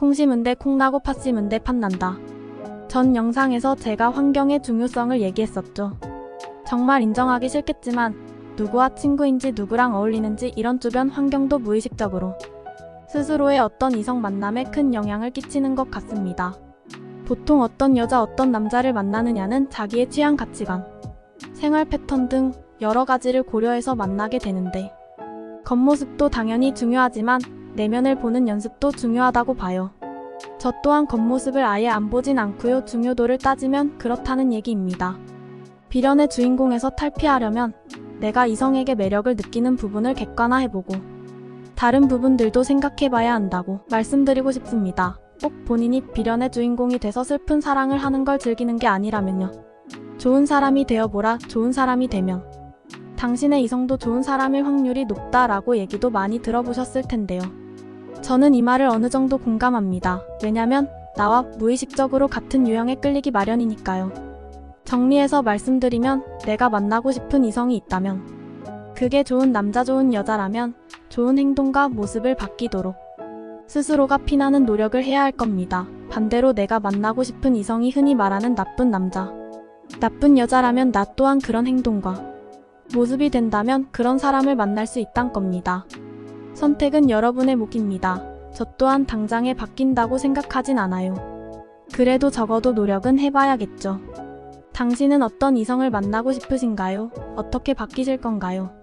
콩 심은데 콩 나고 팥 심은데 팥 난다. 전 영상에서 제가 환경의 중요성을 얘기했었죠. 정말 인정하기 싫겠지만 누구와 친구인지 누구랑 어울리는지 이런 주변 환경도 무의식적으로 스스로의 어떤 이성 만남에 큰 영향을 끼치는 것 같습니다. 보통 어떤 여자 어떤 남자를 만나느냐는 자기의 취향 가치관, 생활 패턴 등 여러 가지를 고려해서 만나게 되는데 겉모습도 당연히 중요하지만 내면을 보는 연습도 중요하다고 봐요. 저 또한 겉모습을 아예 안 보진 않고요. 중요도를 따지면 그렇다는 얘기입니다. 비련의 주인공에서 탈피하려면 내가 이성에게 매력을 느끼는 부분을 객관화해보고 다른 부분들도 생각해봐야 한다고 말씀드리고 싶습니다. 꼭 본인이 비련의 주인공이 돼서 슬픈 사랑을 하는 걸 즐기는 게 아니라면요. 좋은 사람이 되어보라, 좋은 사람이 되면. 당신의 이성도 좋은 사람일 확률이 높다라고 얘기도 많이 들어보셨을 텐데요. 저는 이 말을 어느 정도 공감합니다. 왜냐면 나와 무의식적으로 같은 유형에 끌리기 마련이니까요. 정리해서 말씀드리면 내가 만나고 싶은 이성이 있다면 그게 좋은 남자 좋은 여자라면 좋은 행동과 모습을 바뀌도록 스스로가 피나는 노력을 해야 할 겁니다. 반대로 내가 만나고 싶은 이성이 흔히 말하는 나쁜 남자, 나쁜 여자라면 나 또한 그런 행동과 모습이 된다면 그런 사람을 만날 수 있단 겁니다. 선택은 여러분의 몫입니다. 저 또한 당장에 바뀐다고 생각하진 않아요. 그래도 적어도 노력은 해봐야겠죠. 당신은 어떤 이성을 만나고 싶으신가요? 어떻게 바뀌실 건가요?